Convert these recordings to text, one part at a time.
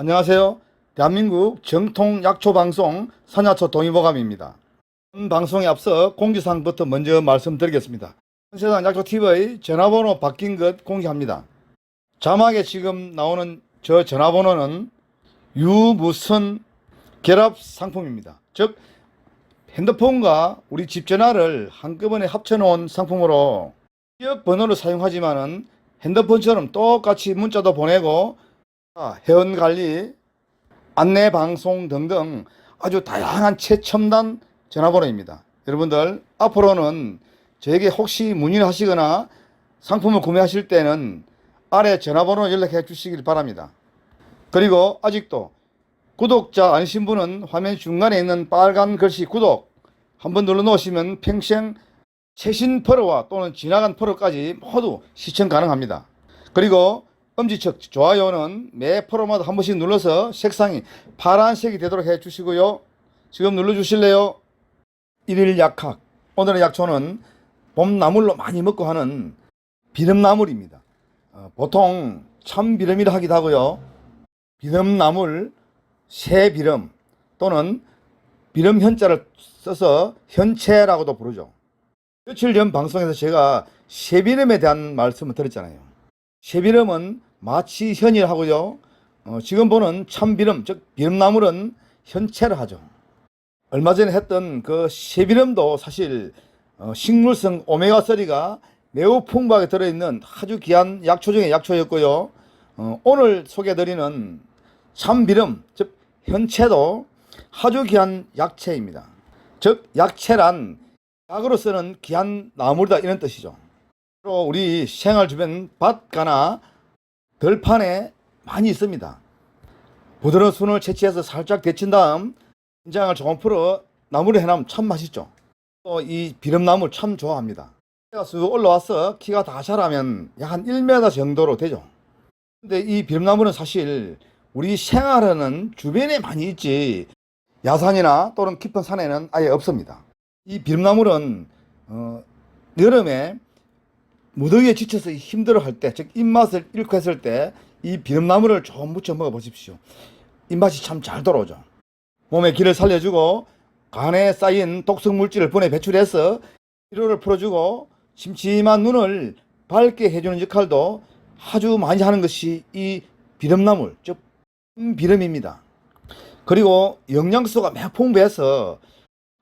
안녕하세요. 대한민국 정통 약초 방송 산야초 동의보감입니다. 본 방송에 앞서 공지사항부터 먼저 말씀드리겠습니다. 세상 약초 TV 전화번호 바뀐 것 공개합니다. 자막에 지금 나오는 저 전화번호는 유무선 결합 상품입니다. 즉 핸드폰과 우리 집 전화를 한꺼번에 합쳐놓은 상품으로 기업 번호를 사용하지만은 핸드폰처럼 똑같이 문자도 보내고 아, 회원 관리, 안내 방송 등등 아주 다양한 최첨단 전화번호입니다. 여러분들 앞으로는 저에게 혹시 문의를 하시거나 상품을 구매하실 때는 아래 전화번호 연락해 주시길 바랍니다. 그리고 아직도 구독자 아니신 분은 화면 중간에 있는 빨간 글씨 구독 한 번 눌러 놓으시면 평생 최신 프로와 또는 지나간 프로까지 모두 시청 가능합니다. 그리고 엄지척 좋아요는 매 프로마다 한 번씩 눌러서 색상이 파란색이 되도록 해 주시고요. 지금 눌러 주실래요? 일일 약학. 오늘의 약초는 봄나물로 많이 먹고 하는 비름나물입니다. 어, 보통 참비름이라 하기도 하고요. 비름나물, 새비름 또는 비름 현자를 써서 현채라고도 부르죠. 며칠 전 방송에서 제가 새비름에 대한 말씀을 드렸잖아요. 새비름은 마치 현이라 하고요. 어, 지금 보는 참비름, 즉 비름나물은 현채를 하죠. 얼마 전에 했던 그 새비름도 사실 어, 식물성 오메가3가 매우 풍부하게 들어있는 아주 귀한 약초 중의 약초였고요. 어, 오늘 소개해드리는 참비름, 즉 현채도 아주 귀한 약채입니다. 즉 약채란 약으로 쓰는 귀한 나물이다 이런 뜻이죠. 또 우리 생활 주변 밭가나 들판에 많이 있습니다. 부드러운 순을 채취해서 살짝 데친 다음 된장을 조금 풀어 나물을 해놓으면 참 맛있죠. 또 이 비름나물 참 좋아합니다. 키가 쑥 올라와서 키가 다 자라면 약 한 1m 정도로 되죠. 근데 이 비름나물은 사실 우리 생활하는 주변에 많이 있지 야산이나 또는 깊은 산에는 아예 없습니다. 이 비름나물은 어, 여름에 무더위에 지쳐서 힘들어 할 때, 즉 입맛을 잃고 했을 때 이 비름나물을 좀 무쳐 먹어 보십시오. 입맛이 참 잘 돌아오죠. 몸의 기를 살려주고 간에 쌓인 독성 물질을 분해 배출해서 피로를 풀어주고 심심한 눈을 밝게 해주는 역할도 아주 많이 하는 것이 이 비름나물, 즉 비름입니다. 그리고 영양소가 매우 풍부해서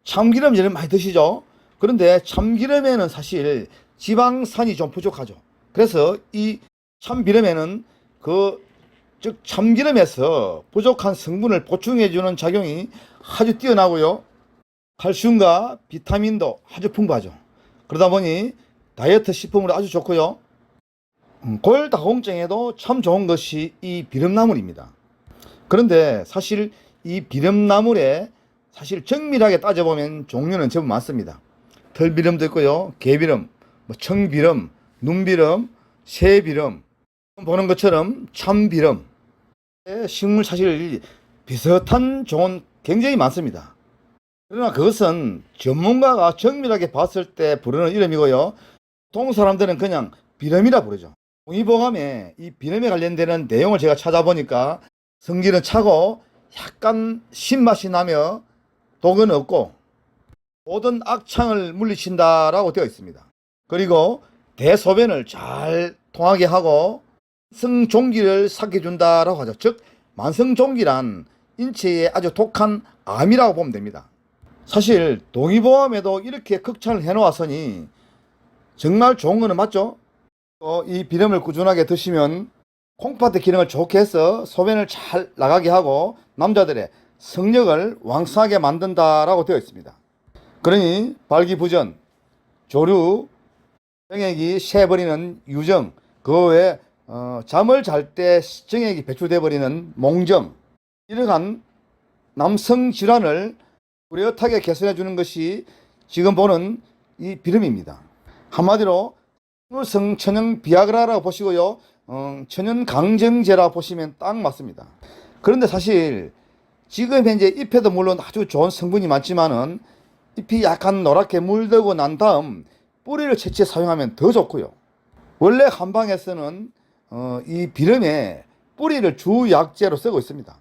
참기름 예를 많이 드시죠? 그런데 참기름에는 사실 지방산이 좀 부족하죠. 그래서 이 참기름에는 그, 즉, 참기름에서 부족한 성분을 보충해주는 작용이 아주 뛰어나고요. 칼슘과 비타민도 아주 풍부하죠. 그러다 보니 다이어트 식품으로 아주 좋고요. 음, 골다공증에도 참 좋은 것이 이 비름나물입니다. 그런데 사실 이 비름나물에 사실 정밀하게 따져보면 종류는 제법 많습니다. 털비름도 있고요. 개비름, 뭐 청비름, 눈비름, 새비름 보는 것처럼 참비름 식물 사실 비슷한 종은 굉장히 많습니다. 그러나 그것은 전문가가 정밀하게 봤을 때 부르는 이름이고요. 보통 사람들은 그냥 비름이라 부르죠. 동의보감에 이 비름에 관련되는 내용을 제가 찾아보니까 성질은 차고 약간 신맛이 나며 독은 없고 모든 악창을 물리친다라고 되어 있습니다. 그리고 대소변을 잘 통하게 하고 성종기를 삭혀준다라고 하죠. 즉 만성종기란 인체에 아주 독한 암이라고 보면 됩니다. 사실 동의보험에도 이렇게 극찬을 해놓았으니 정말 좋은 거는 맞죠? 또이 비름을 꾸준하게 드시면 콩팥의 기능을 좋게 해서 소변을 잘 나가게 하고 남자들의 성력을 왕성하게 만든다라고 되어 있습니다. 그러니 발기부전, 조류, 정액이 새버리는 유정, 그 외에 어, 잠을 잘 때 정액이 배출돼 버리는 몽정 이러한 남성 질환을 뚜렷하게 개선해 주는 것이 지금 보는 이 비름입니다. 한마디로 식물성 천연 비아그라라고 보시고요. 어, 천연 강정제라 보시면 딱 맞습니다. 그런데 사실 지금 현재 잎에도 물론 아주 좋은 성분이 많지만은 잎이 약간 노랗게 물들고 난 다음 뿌리를 채취해 사용하면 더 좋고요. 원래 한방에서는 어, 이 비름에 뿌리를 주 약재로 쓰고 있습니다.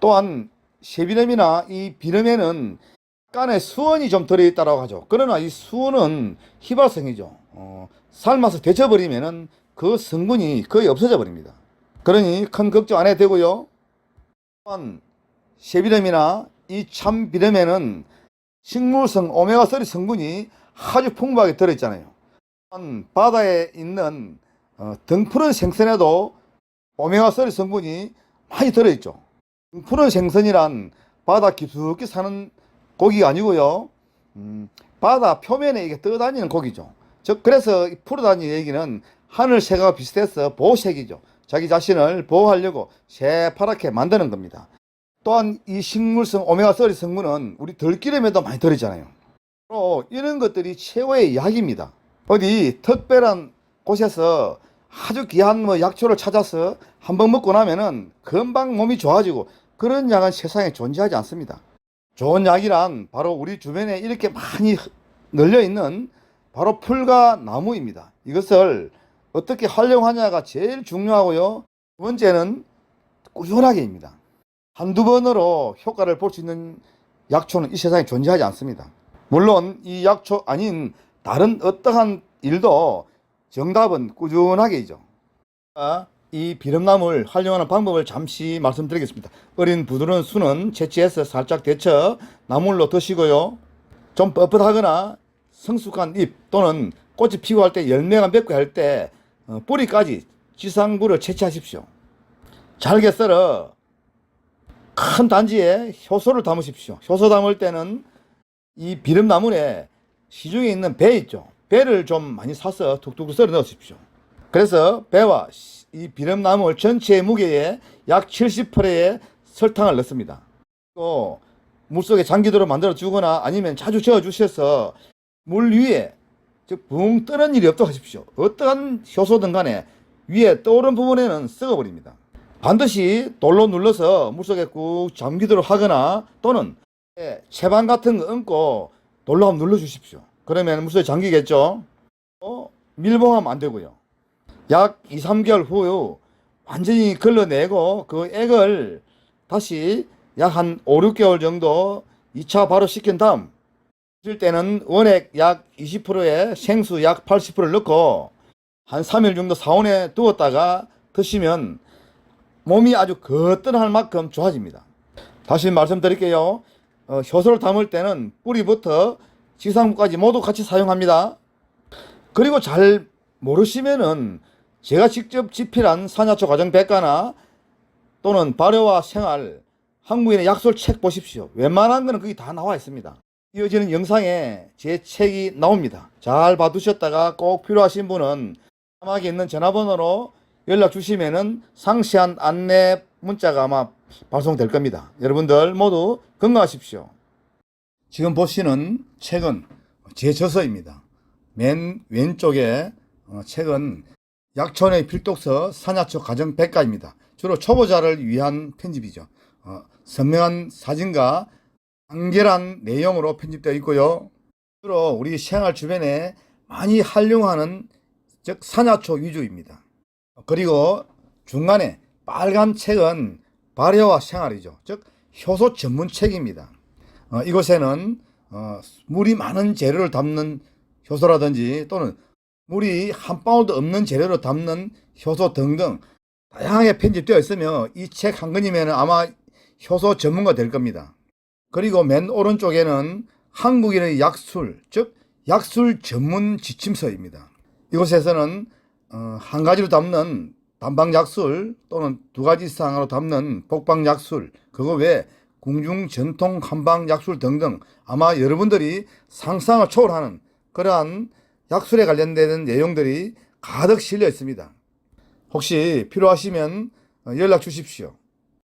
또한 쉐비름이나 이 비름에는 약간의 수원이 좀 들어있다고 하죠. 그러나 이 수원은 희발성이죠. 어, 삶아서 데쳐버리면은 그 성분이 거의 없어져 버립니다. 그러니 큰 걱정 안 해도 되고요. 또한 쉐비름이나 이 참비름에는 식물성 오메가3 성분이 아주 풍부하게 들어있잖아요. 바다에 있는 어, 등푸른 생선에도 오메가3 성분이 많이 들어있죠. 등푸른 생선이란 바다 깊숙이 사는 고기가 아니고요. 음, 바다 표면에 이게 떠다니는 고기죠. 즉 그래서 이 풀어다니는 얘기는 하늘 새가 비슷해서 보색이죠. 자기 자신을 보호하려고 새파랗게 만드는 겁니다. 또한 이 식물성 오메가3 성분은 우리 들기름에도 많이 들어있잖아요. 또 이런 것들이 최고의 약입니다. 어디 특별한 곳에서 아주 귀한 뭐 약초를 찾아서 한 번 먹고 나면은 금방 몸이 좋아지고 그런 약은 세상에 존재하지 않습니다. 좋은 약이란 바로 우리 주변에 이렇게 많이 널려 있는 바로 풀과 나무입니다. 이것을 어떻게 활용하냐가 제일 중요하고요. 두 번째는 꾸준하게입니다. 한두 번으로 효과를 볼 수 있는 약초는 이 세상에 존재하지 않습니다. 물론 이 약초 아닌 다른 어떠한 일도 정답은 꾸준하게이죠. 자, 이 비름나무를 활용하는 방법을 잠시 말씀드리겠습니다. 어린 부드러운 순은 채취해서 살짝 데쳐 나물로 드시고요. 좀 뻣뻣하거나 성숙한 잎 또는 꽃이 피고 할 때 열매가 맺고 할때 어, 뿌리까지 지상부를 채취하십시오. 잘게 썰어 큰 단지에 효소를 담으십시오. 효소 담을 때는 이 비름나물에 시중에 있는 배 있죠. 배를 좀 많이 사서 툭툭 썰어 넣으십시오. 그래서 배와 이 비름나물 전체의 무게의 약 70%의 설탕을 넣습니다. 또 물속에 장기도로 만들어 주거나 아니면 자주 저어 주셔서 물 위에 붕 뜨는 일이 없도록 하십시오. 어떠한 효소든 간에 위에 떠오른 부분에는 썩어버립니다. 반드시 돌로 눌러서 물속에 꾹 잠기도록 하거나 또는 채반 같은 거 얹고 돌로 한번 눌러 주십시오. 그러면 물속에 잠기겠죠? 어, 밀봉하면 안 되고요. 약 2, 3개월 후 완전히 걸러내고 그 액을 다시 약 한 5, 6개월 정도 2차 발효 시킨 다음 드실 때는 원액 약 20%에 생수 약 80%를 넣고 한 3일 정도 사온에 두었다가 드시면 몸이 아주 거뜬할 만큼 좋아집니다. 다시 말씀드릴게요. 어, 효소를 담을 때는 뿌리부터 지상부까지 모두 같이 사용합니다. 그리고 잘 모르시면은 제가 직접 집필한 산야초 과정 백과나 또는 발효와 생활 한국인의 약술 책 보십시오. 웬만한 거는 거기 다 나와 있습니다. 이어지는 영상에 제 책이 나옵니다. 잘 봐두셨다가 꼭 필요하신 분은 사막에 있는 전화번호로 연락 주시면은 상세한 안내 문자가 아마 발송될 겁니다. 여러분들 모두 건강하십시오. 지금 보시는 책은 제 저서입니다. 맨 왼쪽에 어, 책은 약촌의 필독서 산야초 가정 백과입니다. 주로 초보자를 위한 편집이죠. 어, 선명한 사진과 간결한 내용으로 편집되어 있고요. 주로 우리 생활 주변에 많이 활용하는 즉 산야초 위주입니다. 그리고 중간에 빨간 책은 발효와 생활이죠. 즉 효소 전문 책입니다. 어, 이곳에는 어, 물이 많은 재료를 담는 효소라든지 또는 물이 한 방울도 없는 재료로 담는 효소 등등 다양하게 편집되어 있으며 이 책 한 권이면 아마 효소 전문가 될 겁니다. 그리고 맨 오른쪽에는 한국인의 약술, 즉 약술 전문 지침서입니다. 이곳에서는 어, 한 가지로 담는 단방 약술 또는 두 가지 이상으로 담는 복방 약술, 그거 외에 궁중 전통 한방 약술 등등 아마 여러분들이 상상을 초월하는 그러한 약술에 관련되는 내용들이 가득 실려 있습니다. 혹시 필요하시면 연락 주십시오.